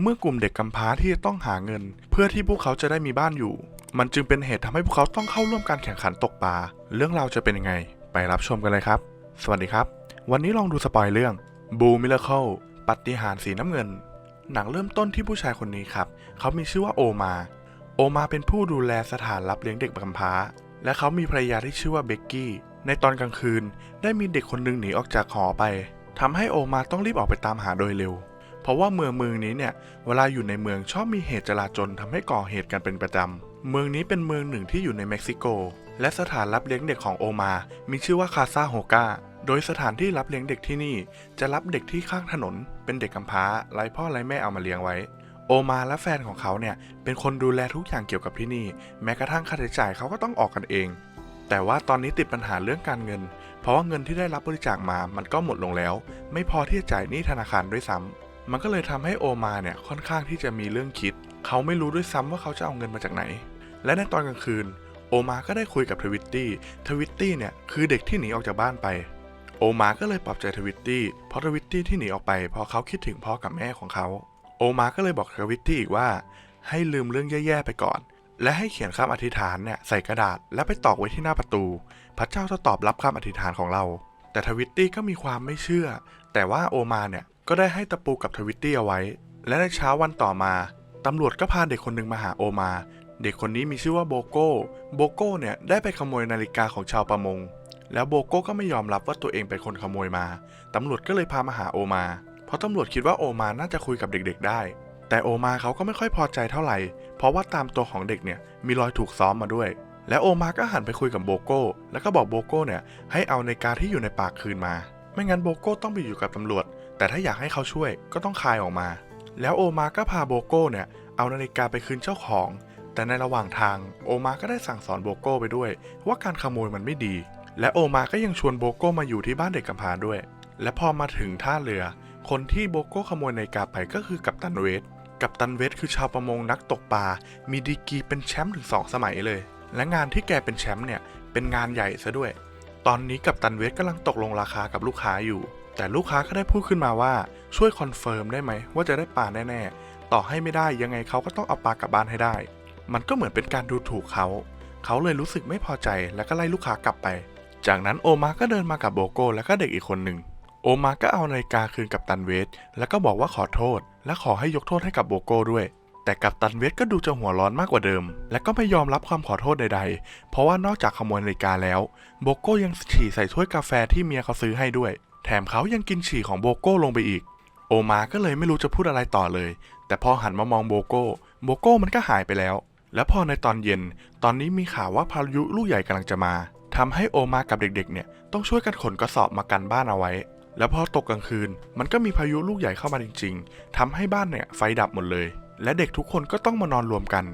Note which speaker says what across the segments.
Speaker 1: เมื่อกลุ่มเด็กกำพร้าที่จะต้องหาเงิน เพื่อที่พวกเขาจะได้มีบ้านอยู่ มันจึงเป็นเหตุทำให้พวกเขาต้องเข้าร่วมการแข่งขันตกปลา เรื่องราวจะเป็นยังไง ไปรับชมกันเลยครับ สวัสดีครับ วันนี้ลองดูสปอยเรื่องบูมิเลเคิลปฏิหารย์สีน้ำเงิน หนังเริ่มต้นที่ผู้ชายคนนี้ครับ เขามีชื่อว่าโอมา โอมาเป็นผู้ดูแลสถานรับเลี้ยงเด็กกำพร้า และเขามีภรรยาที่ชื่อว่าเบกกี้ ในตอนกลางคืน ได้มีเด็กคนหนึ่งหนีออกจากหอไปทำให้โอมาต้องรีบออกไปตามหาโดยเร็ว เพราะว่าเมืองเมืองนี้เนี่ยเวลาอยู่ในเมืองชอบมีเหตุจลาจลทำให้ก่อเหตุกันเป็นประจำ เมืองนี้เป็นเมืองหนึ่งที่อยู่ในเม็กซิโก และสถานรับเลี้ยงเด็กของโอมา มีชื่อว่าคาซาโฮกาโดยสถานที่รับเลี้ยงเด็กที่นี่จะรับเด็กที่ข้างถนน เป็นเด็กกำพร้าไร้พ่อไร้แม่เอามาเลี้ยงไว้ โอมาและแฟนของเขาเนี่ยเป็นคนดูแลทุกอย่างเกี่ยวกับที่นี่ แม้กระทั่งค่าใช้จ่ายเขาก็ต้องออกกันเอง แต่ว่าตอนนี้ติดปัญหาเรื่องการเงิน เพราะว่าเงินที่ได้รับบริจาคมามันก็หมดลงแล้ว ไม่พอที่จะจ่ายหนี้ธนาคารด้วยซ้ำ มันก็เลยทำให้โอมาเนี่ยค่อนข้างที่จะมีเรื่องคิด เขาไม่รู้ด้วยซ้ำว่าเขาจะเอาเงินมาจากไหน และในตอนกลางคืน โอมาก็ได้คุยกับทวิตตี้ ทวิตตี้เนี่ยคือเด็กที่หนีออกจากบ้านไป โอมาก็เลยปลอบใจทวิตตี้ เพราะทวิตตี้ที่หนีออกไปเพราะเขาคิดถึงพ่อกับแม่ของเขา โอมาก็เลยบอกทวิตตี้อีกว่า ให้ลืมเรื่องแย่ๆไปก่อน และให้เขียนคำอธิษฐานเนี่ยใส่กระดาษและไปตอกไว้ที่หน้าประตู พระเจ้าจะตอบรับคำอธิษฐานของเรา แต่ทวิตตี้ก็มีความไม่เชื่อ แต่ว่าโอมาเนี่ย ก็ได้ให้ตะปูกับทวิตตี้เอาไว้ และในเช้าวันต่อมา ตำรวจก็พาเด็กคนหนึ่งมาหาโอมา เด็กคนนี้มีชื่อว่าโบโก้ โบโก้เนี่ยได้ไปขโมยนาฬิกาของชาวประมง แล้วโบโก้ก็ไม่ยอมรับว่าตัวเองเป็นคนขโมยมา ตำรวจก็เลยพามาหาโอมา เพราะตำรวจคิดว่าโอมาน่าจะคุยกับเด็ก ๆ ได้ แต่โอมาเขาก็ไม่ค่อยพอใจเท่าไหร่ เพราะว่าตามตัวของเด็กเนี่ยมีรอยถูกซ้อมมาด้วย แล้วโอมาก็หันไปคุยกับโบโก้ แล้วก็บอกโบโก้เนี่ยให้เอานาฬิกาที่อยู่ในปากคืนมา ไม่งั้นโบโก้ต้องไปอยู่กับตำรวจ แต่ถ้าอยากให้เขาช่วยก็ต้องคายออกมา แล้วโอมาก็พาโบโก้เนี่ยเอานาฬิกาไปคืนเจ้าของ แต่ในระหว่างทางโอมาก็ได้สั่งสอนโบโก้ไปด้วย ว่าการขโมยมันไม่ดี และโอมาก็ยังชวนโบโก้มาอยู่ที่บ้านเด็กกำพร้าด้วย และพอมาถึงท่าเรือ คนที่โบโก้ขโมยนาฬิกาไปก็คือกัปตันเวสกัปตันเวสคือชาวประมงนักตกปลา มีดีกีเป็นแชมป์ถึง 2 สมัยเลย และงานที่แกเป็นแชมป์เนี่ยเป็นงานใหญ่ซะด้วย ตอนนี้กัปตันเวสกำลังตกลงราคากับลูกค้าอยู่ แต่ลูกค้าก็ได้พูดขึ้นมาว่าช่วยคอนเฟิร์มได้ไหมว่าจะได้ปลาแน่ๆ ต่อให้ไม่ได้ยังไงเขาก็ต้องเอาปลากลับบ้านให้ได้ มันก็เหมือนเป็นการดูถูกเขา เขาเลยรู้สึกไม่พอใจแล้วก็ไล่ลูกค้ากลับไป จากนั้นโอมาก็เดินมากับโบโก้และก็เด็กอีกคนหนึ่งโอมาก็เอานาฬิกาคืนกับตันเวสแล้วก็บอกว่าขอโทษ และขอให้ยกโทษให้กับโบโก้ด้วย แต่กับตันเวสก็ดูจะหัวร้อนมากกว่าเดิม และก็ไม่ยอมรับความขอโทษใดๆ เพราะว่านอกจากขโมยนาฬิกาแล้ว โบโก้ยังฉี่ใส่ถ้วยกาแฟที่เมียเขาซื้อให้ด้วย แถมเขายังกินฉี่ของโบโก้ลงไปอีก โอมาก็เลยไม่รู้จะพูดอะไรต่อเลย แต่พอหันมามองโบโก้ โบโก้มันก็หายไปแล้ว และพอในตอนเย็น ตอนนี้มีข่าวว่าพายุลูกใหญ่กำลังจะมาทำให้โอมากับเด็กๆ เนี่ยต้องช่วยกันขนกระสอบมากันบ้านเอาไว้ แล้วพอตกกลางคืน มันก็มีพายุลูกใหญ่เข้ามาจริง ๆทำให้บ้านเนี่ยไฟดับหมดเลย และเด็กทุกคนก็ต้องมานอนรวมกัน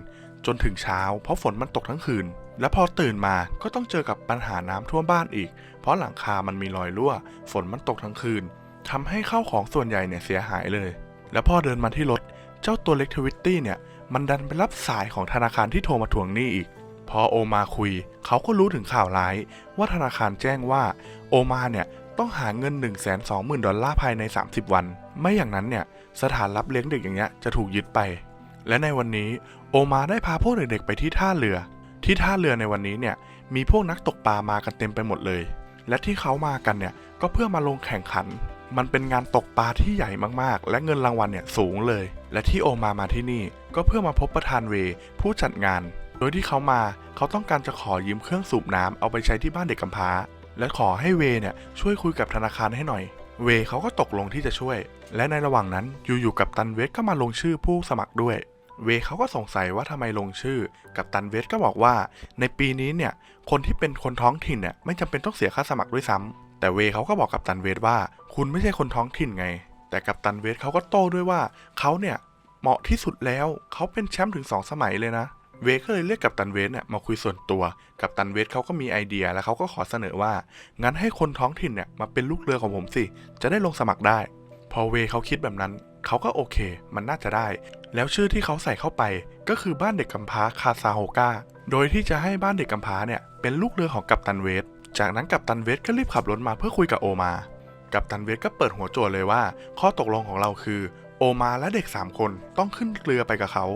Speaker 1: จนถึงเช้า เพราะฝนมันตกทั้งคืน และพอตื่นมาก็ต้องเจอกับปัญหาน้ำท่วมบ้านอีก เพราะหลังคามันมีรอยรั่ว ฝนมันตกทั้งคืนทำให้ข้าวของส่วนใหญ่เนี่ยเสียหายเลย แล้วพอเดินมาที่รถ เจ้าตัวเล็กทวิตตี้เนี่ย มันดันไปรับสายของธนาคารที่โทรมาทวงหนี้อีก พอโอมาคุย เขาก็รู้ถึงข่าวร้าย ว่าธนาคารแจ้งว่า โอมาเนี่ยต้องหาเงิน 1 2 0 0 0 0 ดอลลาร์ภายใน 30 วัน ไม่อย่างนั้นเนี่ย สถานรับเลี้ยงเด็กอย่างเงี้ยจะถูกยึดไป และในวันนี้โอมาได้พาพวกเด็กๆไปที่ท่าเรือ ที่ท่าเรือในวันนี้เนี่ยมีพวกนักตกปลามากันเต็มไปหมดเลย และที่เขามากันเนี่ยก็เพื่อมาลงแข่งขัน มันเป็นงานตกปลาที่ใหญ่มากๆ และเงินรางวัลเนี่ยสูงเลย และที่โอมามาที่นี่ก็เพื่อมาพบประธานเวผู้จัดงาน โดยที่เขามาเขาต้องการจะขอยืมเครื่องสูบน้ำเอาไปใช้ที่บ้านเด็กกำพร้า และขอให้เวเนี่ยช่วยคุยกับธนาคารให้หน่อย เวเขาก็ตกลงที่จะช่วย และในระหว่างนั้นอยู่ๆกับตันเวสก็มาลงชื่อผู้สมัครด้วย เวเขาก็สงสัยว่าทำไมลงชื่อ กับตันเวสก็บอกว่า ในปีนี้เนี่ย คนที่เป็นคนท้องถิ่นเนี่ยไม่จำเป็นต้องเสียค่าสมัครด้วยซ้ำแต่เวเขาก็บอกกับตันเวสว่า คุณไม่ใช่คนท้องถิ่นไง แต่กับตันเวสเขาก็โต้ด้วยว่าเขาเนี่ยเหมาะที่สุดแล้วเขาเป็นแชมป์ถึงสองสมัยเลยนะ เวก็เลยเรียกกับตันเวสเนี่ยมาคุยส่วนตัว กับตันเวสเขาก็มีไอเดียแล้วเขาก็ขอเสนอว่า งั้นให้คนท้องถิ่นเนี่ยมาเป็นลูกเรือของผมสิ จะได้ลงสมัครได้ พอเวเขาคิดแบบนั้น เขาก็โอเค มันน่าจะได้ แล้วชื่อที่เขาใส่เข้าไปก็คือบ้านเด็กกำพร้าคาซาโฮกาโดยที่จะให้บ้านเด็กกำพร้าเนี่ยเป็นลูกเรือของกัปตันเวส จากนั้นกัปตันเวสก็รีบขับรถมาเพื่อคุยกับโอมา กัปตันเวสก็เปิดหัวโจทย์เลยว่า ข้อตกลงของเราคือ โอมาและเด็ก 3 คนต้องขึ้นเรือไปกับเขา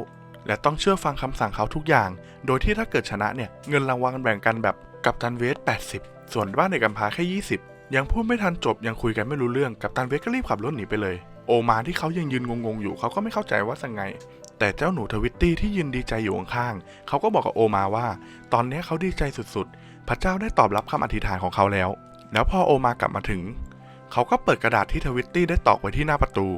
Speaker 1: และต้องเชื่อฟังคำสั่งเขาทุกอย่าง โดยที่ถ้าเกิดชนะเนี่ยเงินรางวัลแบ่งกันแบบกับตันเวส 80 ส่วนบ้านเด็กกำพร้าแค่ 20 ยังพูดไม่ทันจบยังคุยกันไม่รู้เรื่องกับตันเวสก็รีบขับรถหนีไปเลย โอมาที่เขายังยืนงงๆอยู่เขาก็ไม่เข้าใจว่าสังไง แต่เจ้าหนูทวิตตี้ที่ยืนดีใจอยู่ข้างๆเขาก็บอกกับโอมาว่า ตอนนี้เขาดีใจสุดๆ พระเจ้าได้ตอบรับคำอธิษฐานของเขาแล้ว แล้วพอโอมากลับมาถึง เขาก็เปิดกระดาษที่ทวิตตี้ได้ตอกไว้ที่หน้าประตู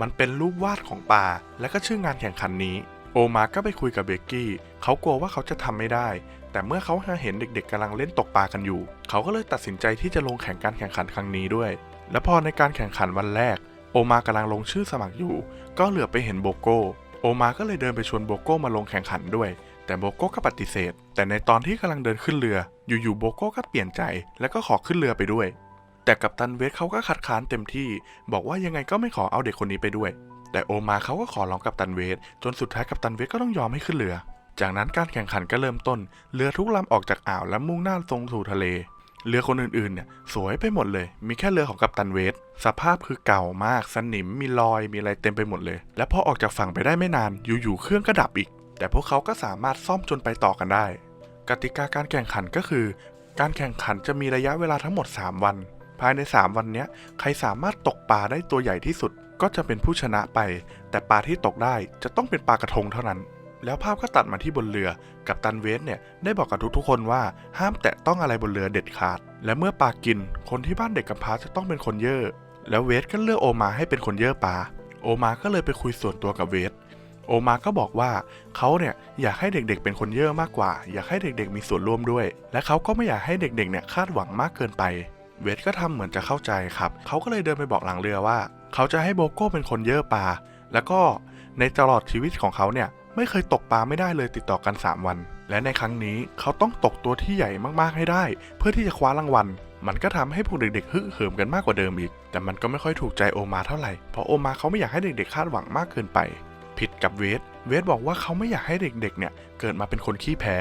Speaker 1: มันเป็นรูปวาดของปลาและก็ชื่องานแข่งขันนี้โอมาก็ไปคุยกับเบกกี้ เขากลัวว่าเขาจะทำไม่ได้ แต่เมื่อเขาเห็นเด็กๆกำลังเล่นตกปลากันอยู่ เขาก็เลยตัดสินใจที่จะลงแข่งการแข่งขันครั้งนี้ด้วย และพอในการแข่งขันวันแรก โอมากำลังลงชื่อสมัครอยู่ ก็เหลือไปเห็นโบโก้ โอมาก็เลยเดินไปชวนโบโก้มาลงแข่งขันด้วย แต่โบโก้ก็ปฏิเสธ แต่ในตอนที่กำลังเดินขึ้นเรือ อยู่ๆโบโก้ก็เปลี่ยนใจ แล้วก็ขอขึ้นเรือไปด้วย แต่กัปตันเวสเขาก็คัดค้านเต็มที่ บอกว่ายังไงก็ไม่ขอเอาเด็กคนนี้ไปด้วย แต่โอมาเขาก็ขอร้องกัปตันเวสจนสุดท้ายกัปตันเวสก็ต้องยอมให้ขึ้นเรือ จากนั้นการแข่งขันก็เริ่มต้น เรือทุกลำออกจากอ่าวและมุ่งหน้าตรงสู่ทะเล เรือคนอื่นๆเนี่ยสวยไปหมดเลย มีแค่เรือของกัปตันเวส สภาพคือเก่ามาก สนิม มีรอย มีอะไรเต็มไปหมดเลย และพอออกจากฝั่งไปได้ไม่นาน อยู่ๆ เครื่องก็ดับอีก แต่พวกเขาก็สามารถซ่อมจนไปต่อกันได้ กติกาการแข่งขันก็คือ การแข่งขันจะมีระยะเวลาทั้งหมด 3 วัน ภายใน 3 วันนี้ใครสามารถตกปลาได้ตัวใหญ่ที่สุด ก็จะเป็นผู้ชนะไป แต่ปลาที่ตกได้จะต้องเป็นปลากระทงเท่านั้น แล้วภาพก็ตัดมาที่บนเรือ กับตันเวสเนี่ยได้บอกกับทุกๆคนว่าห้ามแตะต้องอะไรบนเรือเด็ดขาด และเมื่อปลากิน คนที่บ้านเด็กกำพร้าจะต้องเป็นคนเย่อ แล้วเวสก็เลือกโอมาให้เป็นคนเย่อปลา โอมาก็เลยไปคุยส่วนตัวกับเวส โอมาก็บอกว่าเขาเนี่ยอยากให้เด็กๆเป็นคนเย่อมากกว่า อยากให้เด็กๆมีส่วนร่วมด้วย และเขาก็ไม่อยากให้เด็กๆเนี่ยคาดหวังมากเกินไป เวสก็ทำเหมือนจะเข้าใจครับ เขาก็เลยเดินไปบอกหลังเรือว่า เขาจะให้โบโก้เป็นคนเย่อปลา แล้วก็ในตลอดชีวิตของเขาเนี่ย ไม่เคยตกปลาไม่ได้เลยติดต่อกัน 3 วัน และในครั้งนี้เขาต้องตกตัวที่ใหญ่มากๆให้ได้ เพื่อที่จะคว้ารางวัล มันก็ทำให้พวกเด็กๆฮึกเหิมกันมากกว่าเดิมอีก แต่มันก็ไม่ค่อยถูกใจโอมาเท่าไหร่ เพราะโอมาเขาไม่อยากให้เด็กๆคาดหวังมากเกินไป ผิดกับเวส เวสบอกว่าเขาไม่อยากให้เด็กๆเนี่ยเกิดมาเป็นคนขี้แพ้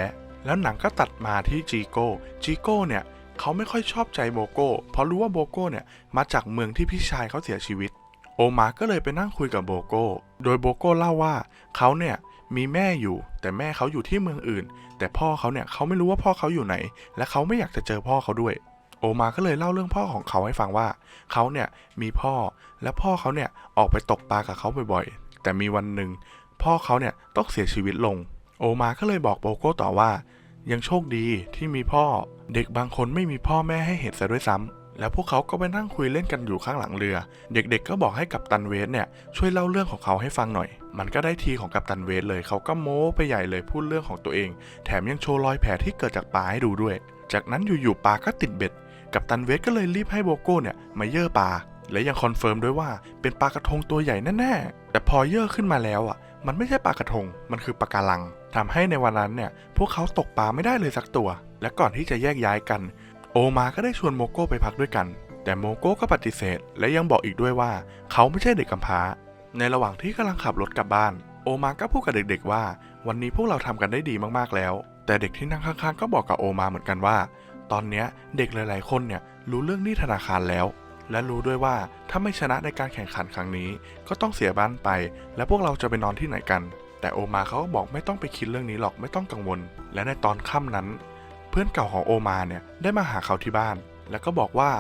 Speaker 1: แล้วหนังก็ตัดมาที่จีโก้ จีโก้เนี่ยเขาไม่ค่อยชอบใจโบโก้ เพราะรู้ว่าโบโก้เนี่ยมาจากเมืองที่พี่ชายเขาเสียชีวิต โอมาก็เลยไปนั่งคุยกับโบโก้ โดยโบโก้เล่าว่าเขาเนี่ย มีแม่อยู่ แต่แม่เขาอยู่ที่เมืองอื่น แต่พ่อเขาเนี่ยเขาไม่รู้ว่าพ่อเขาอยู่ไหน และเขาไม่อยากจะเจอพ่อเขาด้วย โอมาก็เลยเล่าเรื่องพ่อของเขาให้ฟังว่า เขาเนี่ยมีพ่อและพ่อเขาเนี่ยออกไปตกปลากับเขาบ่อยๆ แต่มีวันหนึ่งพ่อเขาเนี่ยต้องเสียชีวิตลง โอมาก็เลยบอกโบโก้ต่อว่า ยังโชคดีที่มีพ่อ เด็กบางคนไม่มีพ่อแม่ให้เห็นซะด้วยซ้ำ แล้วพวกเขาก็ไปนั่งคุยเล่นกันอยู่ข้างหลังเรือ เด็กๆก็บอกให้กัปตันเวสเนี่ยช่วยเล่าเรื่องของเขาให้ฟังหน่อย มันก็ได้ทีของกัปตันเวสเลย เขาก็โม้ไปใหญ่เลยพูดเรื่องของตัวเอง แถมยังโชว์รอยแผลที่เกิดจากปลาให้ดูด้วย จากนั้นอยู่ๆปลาก็ติดเบ็ด กัปตันเวสก็เลยรีบให้โบโก้เนี่ยมาเย่อปลา และยังคอนเฟิร์มด้วยว่าเป็นปลากระทงตัวใหญ่แน่ๆ แต่พอเย่อขึ้นมาแล้วอะ มันไม่ใช่ปลากระทง มันคือปลาการังทำให้ในวันนั้นเนี่ยพวกเขาตกปลาไม่ได้เลยสักตัว และก่อนที่จะแยกย้ายกัน โอมาก็ได้ชวนโมโก้ไปพักด้วยกัน แต่โมโก้ก็ปฏิเสธ และยังบอกอีกด้วยว่า เขาไม่ใช่เด็กกำพร้า ในระหว่างที่กำลังขับรถกลับบ้าน โอมาก็พูดกับเด็กๆว่า วันนี้พวกเราทำกันได้ดีมากๆแล้ว แต่เด็กที่นั่งข้างๆ ก็บอกกับโอมาเหมือนกันว่า ตอนเนี้ยเด็กหลายๆ คนเนี่ยรู้เรื่องหนี้ธนาคารแล้ว และรู้ด้วยว่าถ้าไม่ชนะในการแข่งขันครั้งนี้ ก็ต้องเสียบ้านไป และพวกเราจะไปนอนที่ไหนกันแต่โอมาเขาก็บอกไม่ต้องไปคิดเรื่องนี้หรอกไม่ต้องกังวล และในตอนค่ำนั้น พื่อนเก่าของโอมาเนี่ยได้มาหาเขาที่บ้าน แล้วก็บอกว่า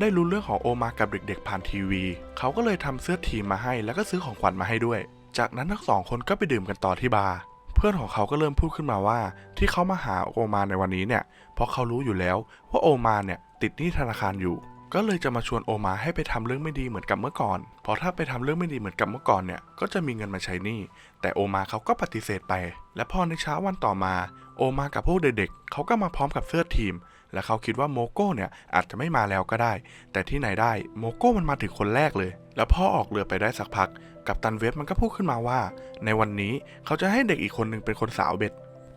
Speaker 1: ได้รู้เรื่องของโอมากับเด็กๆ ผ่านทีวี เขาก็เลยทำเสื้อทีมมาให้ แล้วก็ซื้อของขวัญมาให้ด้วย จากนั้นทั้งสองคนก็ไปดื่มกันต่อที่บาร์เพื่อนของเขาก็เริ่มพูดขึ้นมาว่า ที่เขามาหาโอมาในวันนี้เนี่ย เพราะเขารู้อยู่แล้วว่าโอมาเนี่ยติดหนี้ธนาคารอยู่ก็เลยจะมาชวนโอมาให้ไปทำเรื่องไม่ดีเหมือนกับเมื่อก่อน เพราะถ้าไปทำเรื่องไม่ดีเหมือนกับเมื่อก่อนเนี่ย ก็จะมีเงินมาใช้หนี้ แต่โอมาเขาก็ปฏิเสธไป และพอในเช้าวันต่อมา โอมากับพวกเด็กๆเขาก็มาพร้อมกับเสื้อทีม และเขาคิดว่าโมโก้เนี่ยอาจจะไม่มาแล้วก็ได้ แต่ที่ไหนได้โมโก้มันมาถึงคนแรกเลย แล้วพอออกเรือไปได้สักพัก กับตันเวฟมันก็พูดขึ้นมาว่า ในวันนี้เขาจะให้เด็กอีกคนหนึ่งเป็นคนสาวเบ็ด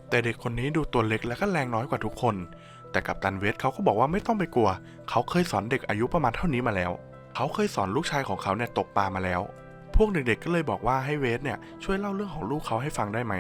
Speaker 1: แต่เด็กคนนี้ดูตัวเล็กและก็แรงน้อยกว่าทุกคน แต่กับตันเวสเขาก็บอกว่าไม่ต้องไปกลัว เขาเคยสอนเด็กอายุประมาณเท่านี้มาแล้ว เขาเคยสอนลูกชายของเขาเนี่ยตกปลามาแล้ว พวกเด็กๆก็เลยบอกว่าให้เวสเนี่ยช่วยเล่าเรื่องของลูกเขาให้ฟังได้ไหม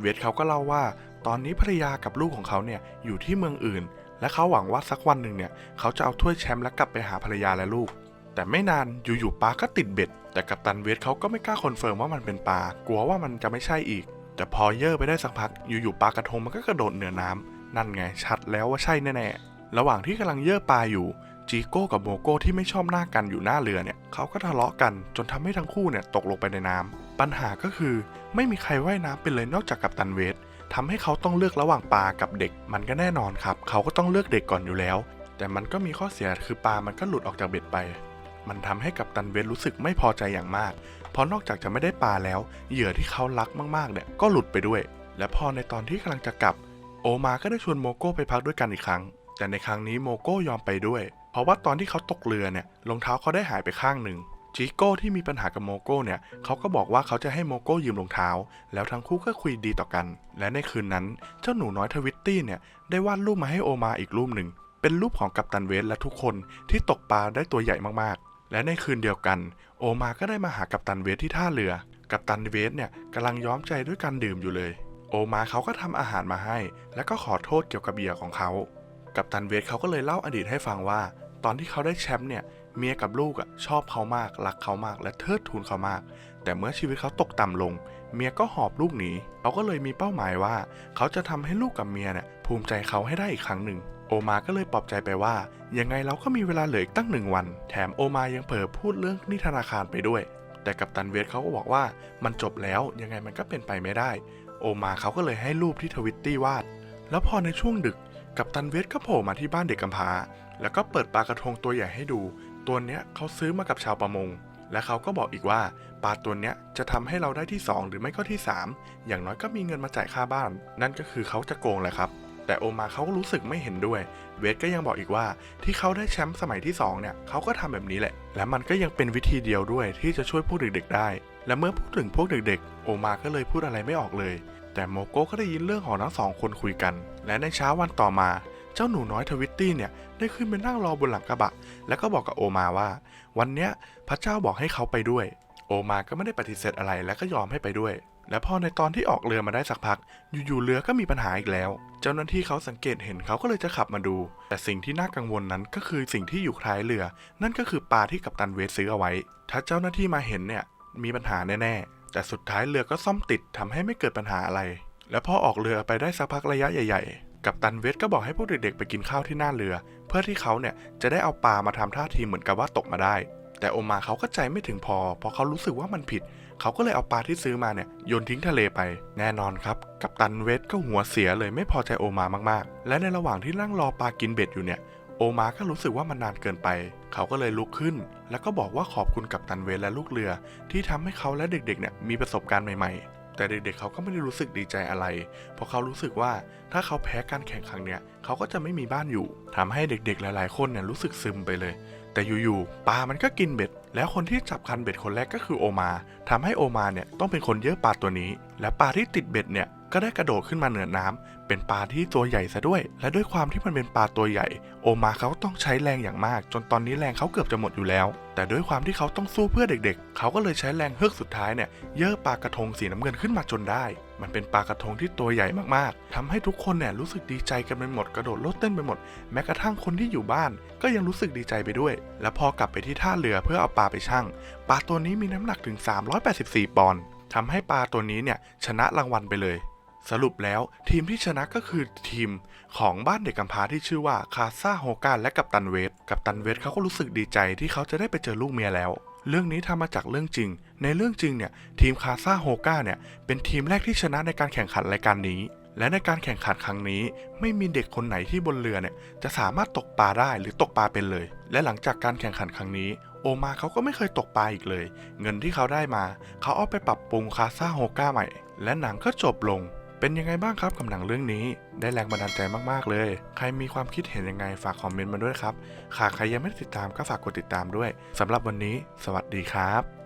Speaker 1: เวสเขาก็เล่าว่า ตอนนี้ภรรยากับลูกของเขาเนี่ยอยู่ที่เมืองอื่น และเขาหวังว่าสักวันหนึ่งเนี่ยเขาจะเอาถ้วยแชมป์และกลับไปหาภรรยาและลูก แต่ไม่นานอยู่ๆปลาก็ติดเบ็ด แต่กัปตันเวทเขาก็ไม่กล้าคอนเฟิร์มว่ามันเป็นปลากลัวว่ามันจะไม่ใช่อีก แต่พอเย่อไปได้สักพักอยู่ๆปลากระทงมันก็กระโดดเหนือน้ำนั่นไงชัดแล้วว่าใช่แน่ๆระหว่างที่กำลังเย่อปลาอยู่จีโก้กับโมโก้ที่ไม่ชอบหน้ากันอยู่หน้าเรือเนี่ยเขาก็ทะเลาะกันจนทำให้ทั้งคู่เนี่ยตกลงไปในน้ำปัญหาก็คือไม่มีใครว่ายน้ำเป็นเลยนอกจากกัปตันเวท ทำให้เขาต้องเลือกระหว่างปลากับเด็ก มันก็แน่นอนครับ เขาก็ต้องเลือกเด็กก่อนอยู่แล้ว แต่มันก็มีข้อเสียคือปลามันก็หลุดออกจากเบ็ดไป มันทำให้กัปตันเวทรู้สึกไม่พอใจอย่างมาก เพราะนอกจากจะไม่ได้ปลาแล้ว เหยื่อที่เขารักมากๆเนี่ยก็หลุดไปด้วย และพอในตอนที่กำลังจะกลับ โอมาก็ได้ชวนโมโก้ไปพักด้วยกันอีกครั้ง แต่ในครั้งนี้โมโก้ยอมไปด้วย เพราะว่าตอนที่เขาตกเรือเนี่ยรองเท้าเขาได้หายไปข้างหนึ่ง จิโก้ที่มีปัญหากับโมโก้เนี่ยเขาก็บอกว่าเขาจะให้โมโก้ยืมรองเท้า แล้วทั้งคู่ก็คุยดีต่อกัน และในคืนนั้นเจ้าหนูน้อยทวิตตี้เนี่ยได้วาดรูปมาให้โอมาอีกรูปหนึ่ง เป็นรูปของกัปตันเวสและทุกคนที่ตกปลาได้ตัวใหญ่มากๆ และในคืนเดียวกัน โอมาก็ได้มาหากัปตันเวสที่ท่าเรือ กัปตันเวสเนี่ยกำลังย้อมใจด้วยการดื่มอยู่เลย โอมาเขาก็ทำอาหารมาให้ แล้วก็ขอโทษเกี่ยวกับเหยื่อของเขา กัปตันเวสเขาก็เลยเล่าอดีตให้ฟังว่า ตอนที่เขาได้แชมป์เนี่ย เมียกับลูกอะชอบเขามากรักเขามากและเทิดทูนเขามาก แต่เมื่อชีวิตเขาตกต่ำลง เมียก็หอบลูกหนีเขาก็เลยมีเป้าหมายว่า เขาจะทำให้ลูกกับเมียเนี่ยภูมิใจเขาให้ได้อีกครั้งหนึ่ง โอมาก็เลยปลอบใจไปว่า ยังไงเราก็มีเวลาเหลืออีกตั้งหนึ่งวัน แถมโอมายังเผลอพูดเรื่องหนี้ธนาคารไปด้วย แต่กัปตันเวสเขาก็บอกว่ามันจบแล้วยังไงมันก็เป็นไปไม่ได้ โอมาเขาก็เลยให้รูปที่ทวิตตี้วาด แล้วพอในช่วงดึกกัปตันเวสก็โผล่มาที่บ้านเด็กกำพร้าแล้วก็เปิดปลากระทงตัวใหญ่ให้ดู ตัวเนี้ยเขาซื้อมากับชาวประมง และเขาก็บอกอีกว่าปลาตัวเนี้ยจะทำให้เราได้ที่ 2 หรือไม่ก็ที่ 3 อย่างน้อยก็มีเงินมาจ่ายค่าบ้าน นั่นก็คือเขาจะโกงแหละครับ แต่โอมาเขารู้สึกไม่เห็นด้วย เวสก็ยังบอกอีกว่า ที่เขาได้แชมป์สมัยที่สองเนี่ยเขาก็ทำแบบนี้แหละ และมันก็ยังเป็นวิธีเดียวด้วยที่จะช่วยพวกเด็กๆได้ และเมื่อพูดถึงพวกเด็กๆ โอมาก็เลยพูดอะไรไม่ออกเลยแต่โมโก้ก็ได้ยินเรื่องของทั้งสองคนคุยกัน และในเช้าวันต่อมา เจ้าหนูน้อยทวิตตี้เนี่ยได้ขึ้นไปนั่งรอบนหลังกระบะ แล้วก็บอกกับโอมาว่า วันเนี้ยพระเจ้าบอกให้เขาไปด้วย โอมาก็ไม่ได้ปฏิเสธอะไรและก็ยอมให้ไปด้วย และพอในตอนที่ออกเรือมาได้สักพัก อยู่ๆเรือก็มีปัญหาอีกแล้ว เจ้าหน้าที่เขาสังเกตเห็นเขาก็เลยจะขับมาดู แต่สิ่งที่น่ากังวลนั้นก็คือสิ่งที่อยู่ท้ายเรือ นั่นก็คือปลาที่กัปตันเวสซื้อเอาไว้ ถ้าเจ้าหน้าที่มาเห็นเนี่ยมีปัญหาแน่ๆ แต่สุดท้ายเรือก็ซ่อมติดทำให้ไม่เกิดปัญหาอะไร และพอออกเรือไปได้สักพักระยะใหญ่ๆ กัปตันเวสก็บอกให้พวกเด็กๆไปกินข้าวที่หน้าเรือ เพื่อที่เขาเนี่ยจะได้เอาปลามาทำท่าทีเหมือนกับว่าตกมาได้ แต่โอมาเขาก็ใจไม่ถึงพอ เพราะเขารู้สึกว่ามันผิด เขาก็เลยเอาปลาที่ซื้อมาเนี่ยโยนทิ้งทะเลไป แน่นอนครับ กัปตันเวสก็หัวเสียเลยไม่พอใจโอมามากๆ และในระหว่างที่นั่งรอปลากินเบ็ดอยู่เนี่ยโอมาก็รู้สึกว่ามันนานเกินไป เขาก็เลยลุกขึ้น แล้วก็บอกว่าขอบคุณกัปตันเวสและลูกเรือ ที่ทำให้เขาและเด็กๆเนี่ยมีประสบการณ์ใหม่ๆ แต่เด็กๆเขาก็ไม่ได้รู้สึกดีใจอะไร เพราะเขารู้สึกว่าถ้าเขาแพ้การแข่งครั้งเนี้ยเขาก็จะไม่มีบ้านอยู่ทำให้เด็กๆหลายๆคนเนี่ยรู้สึกซึมไปเลย แต่อยู่ๆปลามันก็กินเบ็ด แล้วคนที่จับคันเบ็ดคนแรกก็คือโอมาทำให้โอมาเนี่ยต้องเป็นคนเยอะปลาตัวนี้ และปลาที่ติดเบ็ดเนี่ย ก็ได้กระโดดขึ้นมาเหนือน้ำเป็นปลาที่ตัวใหญ่ซะด้วย และด้วยความที่มันเป็นปลาตัวใหญ่ โอมาเขาต้องใช้แรงอย่างมาก จนตอนนี้แรงเขาเกือบจะหมดอยู่แล้ว แต่ด้วยความที่เขาต้องสู้เพื่อเด็กๆ เขาก็เลยใช้แรงเฮือกสุดท้ายเนี่ยเยอะปลากระทงสีน้ำเงินขึ้นมาจนได้ มันเป็นปลากระทงที่ตัวใหญ่มากๆทำให้ทุกคนเนี่ยรู้สึกดีใจกันไปหมดกระโดดโลดเต้นไปหมด แม้กระทั่งคนที่อยู่บ้าน ก็ยังรู้สึกดีใจไปด้วย และพอกลับไปที่ท่าเรือเพื่อเอาปลาไปชั่งปลาตัวนี้มีน้ำหนักถึง 384 ปอนด์ทำให้ปลาตัวนี้เนี่ยชนะรางวัลไปเลย สรุปแล้วทีมที่ชนะก็คือทีมของบ้านเด็กกำพร้าที่ชื่อว่าคาซาโฮกาและกัปตันเวสกัปตันเวสเขาก็รู้สึกดีใจที่เขาจะได้ไปเจอลูกเมียแล้ว เรื่องนี้ทำมาจากเรื่องจริง ในเรื่องจริงเนี่ยทีมคาซาโฮกาเนี่ยเป็นทีมแรกที่ชนะในการแข่งขันรายการนี้ และในการแข่งขันครั้งนี้ ไม่มีเด็กคนไหนที่บนเรือเนี่ยจะสามารถตกปลาได้หรือตกปลาเป็นเลย และหลังจากการแข่งขันครั้งนี้โอมาเขาก็ไม่เคยตกปลาอีกเลย เงินที่เขาได้มา เขาเอาไปปรับปรุงคาซาโฮก้าใหม่ และหนังก็จบลง เป็นยังไงบ้างครับกับหนังเรื่องนี้ ได้แรงบันดาลใจมากๆเลย ใครมีความคิดเห็นยังไงฝากคอมเมนต์มาด้วยครับหากใครยังไม่ได้ติดตามก็ฝากกดติดตามด้วยสำหรับวันนี้ สวัสดีครับ